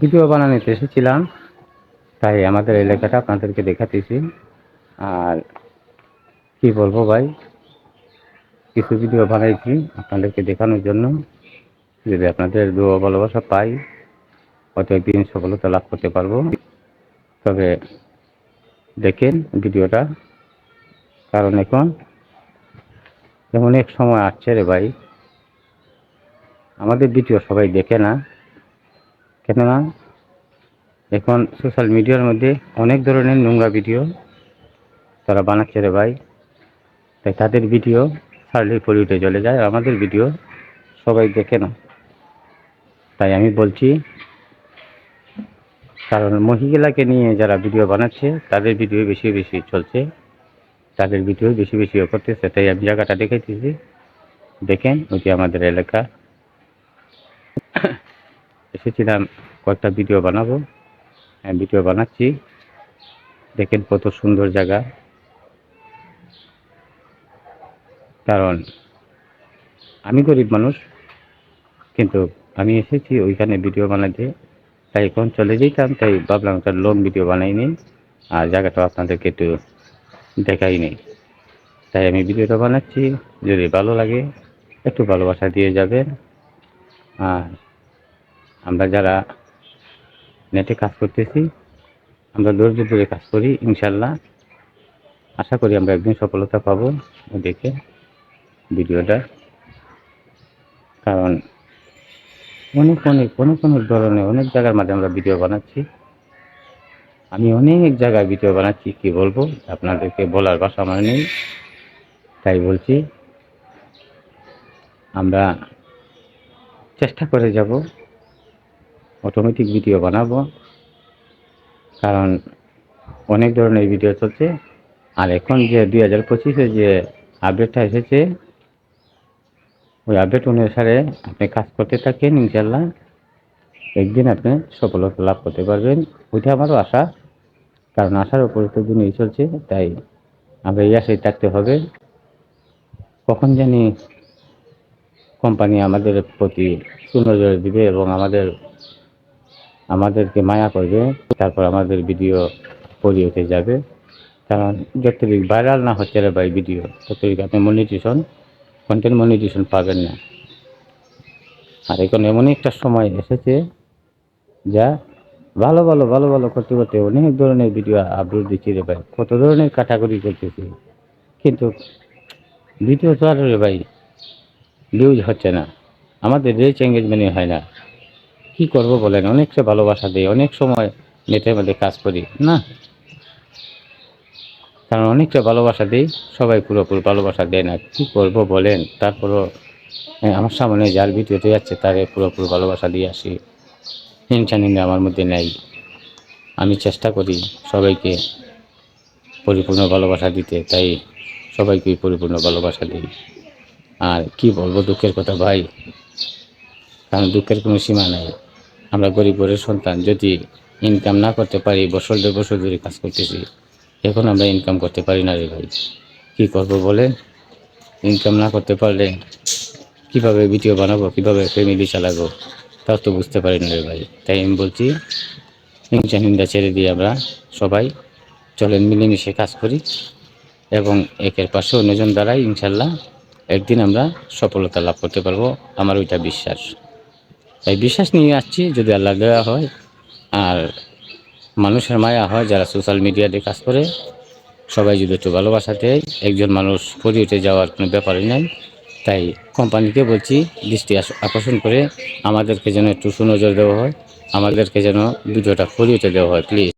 Video বানানোতে এসেছিলাম, তাই আমাদের এলাকাটা আপনাদেরকে দেখাতেছি। আর কি বলব ভাই, কিছু ভিডিও বানাইছি আপনাদেরকে দেখানোর জন্য। যদি আপনাদের দোয়া ভালোবাসা পাই, হয়তো একদিন সফলতা লাভ করতে পারব। তবে দেখেন ভিডিওটা, কারণ এখন এমন এক সময় আসছে রে ভাই। আমাদের ভিডিও সবাই দেখে না। কেননা এখন সোশ্যাল মিডিয়ার মধ্যে অনেক ধরনের নোংরা ভিডিও তারা বানাচ্ছে রে ভাই। তাই তাদের ভিডিও পরে উঠে চলে যায় আমাদের ভিডিও সবাই দেখে না। তাই আমি বলছি, কারণ মহিলাকে নিয়ে যারা ভিডিও বানাচ্ছে, তাদের ভিডিও বেশি বেশি চলছে। তাদের ভিডিও বেশি বেশি করতেছে, তাই আমি জায়গাটা দেখেছি দেখেন ওইটি আমাদের এলাকা। এসেছিলাম, কয়েকটা ভিডিও বানাবো। হ্যাঁ ভিডিও বানাচ্ছি। দেখেন কত সুন্দর জায়গা। কারণ আমি গরিব মানুষ, কিন্তু আমি এসেছি ওইখানে ভিডিও বানাতে। তাই এখন চলে যেতাম, তাই ভাবলাম একটা লং ভিডিও বানাই নিই, আর জায়গাটা আপনাদেরকে একটু দেখাই নেই। তাই আমি ভিডিওটা বানাচ্ছি। যদি ভালো লাগে, একটু ভালোবাসা দিয়ে যাবেন। আর আমরা যারা নেটে কাজ করতেছি, আমরা ধৈর্য ধরে কাজ করি, ইনশাল্লাহ। আশা করি আমরা একদিন সফলতা পাবো দেখে ভিডিওটা। কারণ অনেক অনেক অনেক অনেক ধরনের, অনেক জায়গার মাঝে আমরা ভিডিও বানাচ্ছি। আমি অনেক জায়গায় ভিডিও বানাচ্ছি, কি বলব? আপনাদেরকে বলার ভাষা আমার নেই, তাই বলছি। আমরা চেষ্টা করে যাব অটোমেটিক ভিডিও বানাবো। কারণ অনেক ধরনের ভিডিও চলছে। আর এখন যে দুই হাজার পঁচিশে যে আপডেটটা এসেছে, ওই আপডেট অনুসারে আপনি কাজ করতে থাকেন ইনশাল্লাহ একদিন আপনি সফলতা লাভ করতে পারবেন। ওইটা আমারও আশা। কারণ আশার উপরে তো দুনিয়া চলছে, তাই আমরা এই আশায় থাকতে হবে। কখন জানি কোম্পানি আমাদের প্রতি সুনজর দিবে এবং আমাদের আমাদেরকে মায়া করবে, তারপর আমাদের ভিডিও উঠে যাবে। কারণ যতটুকু ভাইরাল না হচ্ছে রে ভাই ভিডিও ততটুকু আপনি মনিটেশন কন্টেন্ট মনিটেশন পাবেন না। আর এখন এমন একটা সময় এসেছে যা ভালো ভালো ভালো ভালো করতে করতে অনেক ধরনের ভিডিও আপলোড দিচ্ছি রে ভাই, কত ধরনের ক্যাটাগরি করতেছি। কিন্তু ভিডিও তো আর রে ভাই ভিউজ হচ্ছে না। আমাদের রেচ এঙ্গেজমেন্টই হয় না। কি করব বলেন? অনেকটা ভালোবাসা দিই, অনেক সময় নেটের মধ্যে কাজ করি, না? কারণ অনেকটা ভালোবাসা দিই, সবাই পুরোপুরি ভালোবাসা দেয় না। কি করব বলেন? তারপরও আমার সামনে যার ভিডিওতে যাচ্ছে, তারে পুরোপুরি ভালোবাসা দিয়ে আসি। নিন্দা আমার মধ্যে নেই। আমি চেষ্টা করি সবাইকে পরিপূর্ণ ভালোবাসা দিতে, তাই সবাইকে পরিপূর্ণ ভালোবাসা দিই। আর কি বলব দুঃখের কথা ভাই? কারণ দুঃখের কোনো সীমা নেই। আমরা গরিব ঘরের সন্তান, যদি ইনকাম না করতে পারি, বছর দেড় বছর ধরে কাজ করতেছি, এখন আমরা ইনকাম করতে পারি না রে ভাই। কী করব বলে ইনকাম না করতে পারলে কীভাবে ভিডিও বানাবো, কীভাবে ফ্যামিলি চালাবো, তাও তো বুঝতে পারি না রে ভাই। তাই আমি বলছি হিংসা নিন্দা ছেড়ে দিয়ে আমরা সবাই চলেন মিলেমিশে কাজ করি এবং একের পাশে অন্যজন দ্বারাই ইনশাল্লাহ একদিন আমরা সফলতা লাভ করতে পারব, আমার ওইটা বিশ্বাস। তাই বিশ্বাস নিয়ে আসছি, যদি আল্লাহ দেওয়া হয় আর মানুষের মায়া হয় যারা সোশ্যাল মিডিয়াতে কাজ করে, সবাই যদি একটু ভালোবাসাতে একজন মানুষ পড়ে উঠে যাওয়ার কোনো ব্যাপারই নাই। তাই কোম্পানিকে বলছি, দৃষ্টি আকর্ষণ করে আমাদেরকে যেন একটু সুনজর দেওয়া হয়, আমাদেরকে যেন ভিডিওটা উঠে দেওয়া হয় প্লিজ